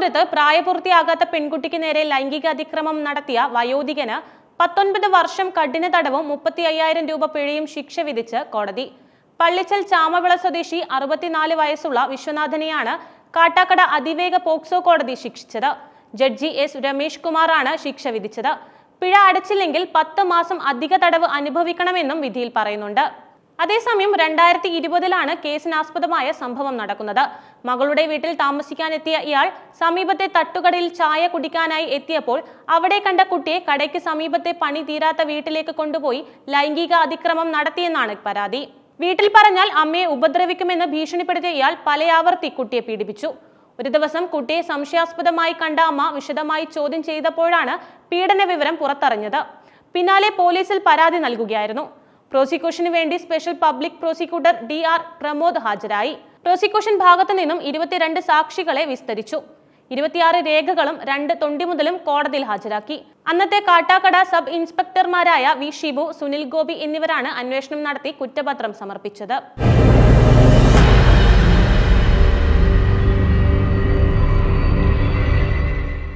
തിരുവനന്തപുരത്ത് പ്രായപൂർത്തിയാകാത്ത പെൺകുട്ടിക്ക് നേരെ ലൈംഗിക അതിക്രമം നടത്തിയ വയോധികന് പത്തൊൻപത് വർഷം കഠിന തടവും മുപ്പത്തി അയ്യായിരം രൂപ പിഴയും ശിക്ഷ വിധിച്ച് കോടതി. പള്ളിച്ചൽ ചാമവിള സ്വദേശി അറുപത്തിനാല് വയസ്സുള്ള വിശ്വനാഥനെയാണ് കാട്ടാക്കട അതിവേഗ പോക്സോ കോടതി ശിക്ഷിച്ചത്. ജഡ്ജി എസ് രമേഷ് കുമാറാണ് ശിക്ഷ വിധിച്ചത്. പിഴ അടച്ചില്ലെങ്കിൽ പത്ത് മാസം അധിക തടവ് അനുഭവിക്കണമെന്നും വിധിയിൽ പറയുന്നുണ്ട്. അതേസമയം രണ്ടായിരത്തി ഇരുപതിലാണ് കേസിനാസ്പദമായ സംഭവം നടക്കുന്നത്. മകളുടെ വീട്ടിൽ താമസിക്കാനെത്തിയ ഇയാൾ സമീപത്തെ തട്ടുകടയിൽ ചായ കുടിക്കാനായി എത്തിയപ്പോൾ അവിടെ കണ്ട കുട്ടിയെ കടയ്ക്ക് സമീപത്തെ പണി തീരാത്ത വീട്ടിലേക്ക് കൊണ്ടുപോയി ലൈംഗിക അതിക്രമം നടത്തിയെന്നാണ് പരാതി. വീട്ടിൽ പറഞ്ഞാൽ അമ്മയെ ഉപദ്രവിക്കുമെന്ന് ഭീഷണിപ്പെടുത്തിയ ഇയാൾ പലയാവർത്തി കുട്ടിയെ പീഡിപ്പിച്ചു. ഒരു ദിവസം കുട്ടിയെ സംശയാസ്പദമായി കണ്ട അമ്മ വിശദമായി ചോദ്യം ചെയ്തപ്പോഴാണ് പീഡന വിവരം പുറത്തറിഞ്ഞത്. പിന്നാലെ പോലീസിൽ പരാതി നൽകുകയായിരുന്നു. പ്രോസിക്യൂഷന് വേണ്ടി special public prosecutor D R Pramod ഹാജരായി. പ്രോസിക്യൂഷൻ ഭാഗത്തു നിന്നും ഇരുപത്തിരണ്ട് സാക്ഷികളെ വിസ്തരിച്ചു. ഇരുപത്തിയാറ് രേഖകളും രണ്ട് തൊണ്ടിമുതലും കോടതിയിൽ ഹാജരാക്കി. അന്നത്തെ കാട്ടാക്കട സബ് ഇൻസ്പെക്ടർമാരായ വി ഷിബു സുനിൽ ഗോപി എന്നിവരാണ് അന്വേഷണം നടത്തി കുറ്റപത്രം സമർപ്പിച്ചത്.